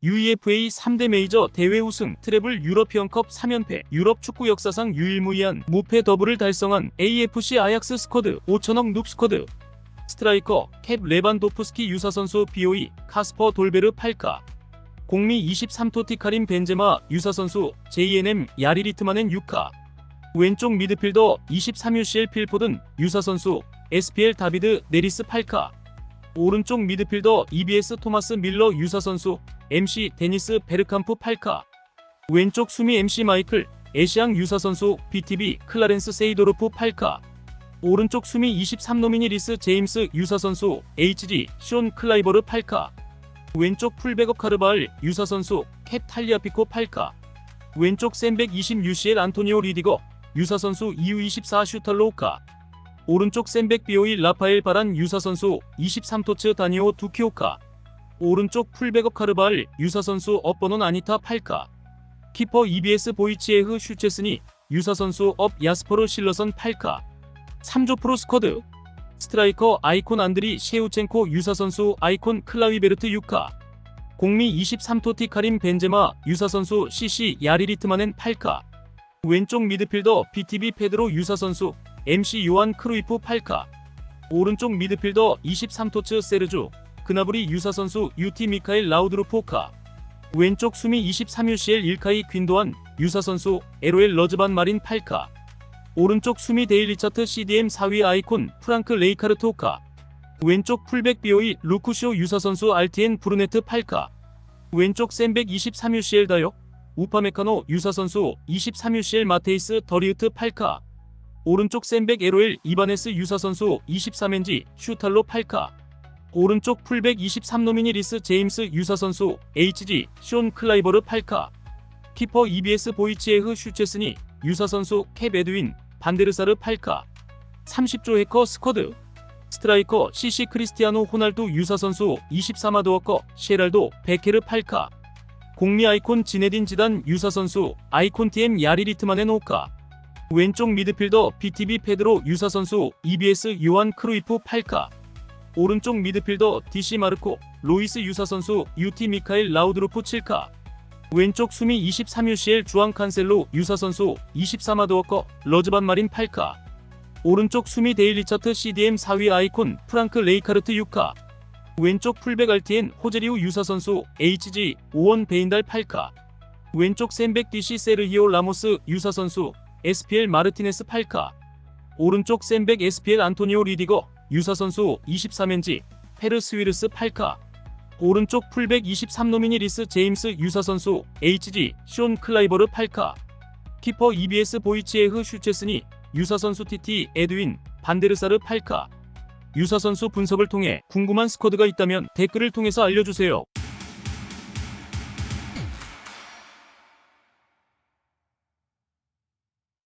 UEFA 3대 메이저 대회 우승, 트래블 유러피언컵 3연패, 유럽 축구 역사상 유일무이한 무패 더블을 달성한 AFC 아약스 스쿼드 5천억 눕 스쿼드. 스트라이커 캡 레반도프스키 유사 선수 BOE 카스퍼 돌베르 팔카. 공미 23토 티카린 벤제마 유사 선수 JNM 야리 리트만엔 6카. 왼쪽 미드필더 23UCL 필포든 유사 선수 SPL 다비드 네리스 팔카 오른쪽 미드필더 EBS 토마스 밀러 유사 선수 MC 데니스 베르캄프 팔카. 왼쪽 수미 MC 마이클 에시앙 유사 선수 BTB 클라렌스 세이도르프 팔카. 오른쪽 수미 23노미니 리스 제임스 유사 선수 HG 숀 클라이버르 팔카. 왼쪽 풀백업 카르바을 유사 선수 캡 탈리아피코 팔카. 왼쪽 센백 20 UCL 안토니오 리디거 유사 선수 EU24 슈탈로우카 오른쪽 센백 비오이 라파엘 바란 유사 선수 23토츠 다니오 두키오카. 오른쪽 풀백업 카르바을 유사 선수 업버논 아니타 팔카. 키퍼 EBS 보이치에흐 슈체스니 유사 선수 업 야스퍼르 실러선 팔카. 3조 프로 스쿼드. 스트라이커 아이콘 안드리 셰우첸코 유사 선수 아이콘 클라위베르트 유카. 공미 23토 티 카림 벤제마 유사 선수 CC 야리리트만엔 팔카. 왼쪽 미드필더 BTB 페드로 유사 선수 MC 요한 크루이프 팔카. 오른쪽 미드필더 23토츠 세르주. 그나브리 유사 선수 UT 미카엘 라우드루포카. 왼쪽 수미 23UCL 일카이 퀸도안 유사 선수 LOL 러즈반 마린 팔카. 오른쪽 수미 데일리 차트 CDM 4위 아이콘 프랑크 레이카르토카. 왼쪽 풀백 비오이 루쿠쇼 유사 선수 RTN 브루네트 팔카. 왼쪽 센백 23UCL 다역 우파메카노 유사 선수 23UCL 마테이스 더리우트 팔카 오른쪽 센백 LOL 이바네스 유사 선수 23NG 슈탈로 팔카. 오른쪽 풀백 23노미니 리스 제임스 유사 선수 HG 숀 클라이버르 팔카. 키퍼 EBS 보이치에흐 슈체스니 유사 선수 캡 에드윈 반데르사르 팔카. 30조 해커 스쿼드. 스트라이커 CC 크리스티아노 호날두 유사 선수 24마도어커 셰랄도 베케르 팔카. 공미 아이콘 지네딘 지단 유사 선수 아이콘 TM 야리리트만의 오카 왼쪽 미드필더 BTB 페드로 유사 선수 EBS 요한 크루이프 팔카. 오른쪽 미드필더 DC 마르코 로이스 유사 선수 UT 미카엘 라우드루프 7카. 왼쪽 수미 23UCL 주앙 칸셀로 유사 선수 24마드 워커 러즈반 마린 8카. 오른쪽 수미 데일리 차트 CDM 4위 아이콘 프랑크 레이카르트 6카. 왼쪽 풀백 RTN 호제리우 유사 선수 HG 오원 베인달 8카. 왼쪽 센백 DC 세르히오 라모스 유사 선수 SPL 마르티네스 8카. 오른쪽 센백 SPL 안토니오 리디거 유사 선수 23엔지 페르스 위르스 8카. 오른쪽 풀백 23노미니 리스 제임스 유사 선수 HG 숀 클라이버르 8카. 키퍼 EBS 보이치에흐 슈체스니 유사 선수 TT 에드윈 반데르사르 8카. 유사 선수 분석을 통해 궁금한 스쿼드가 있다면 댓글을 통해서 알려주세요.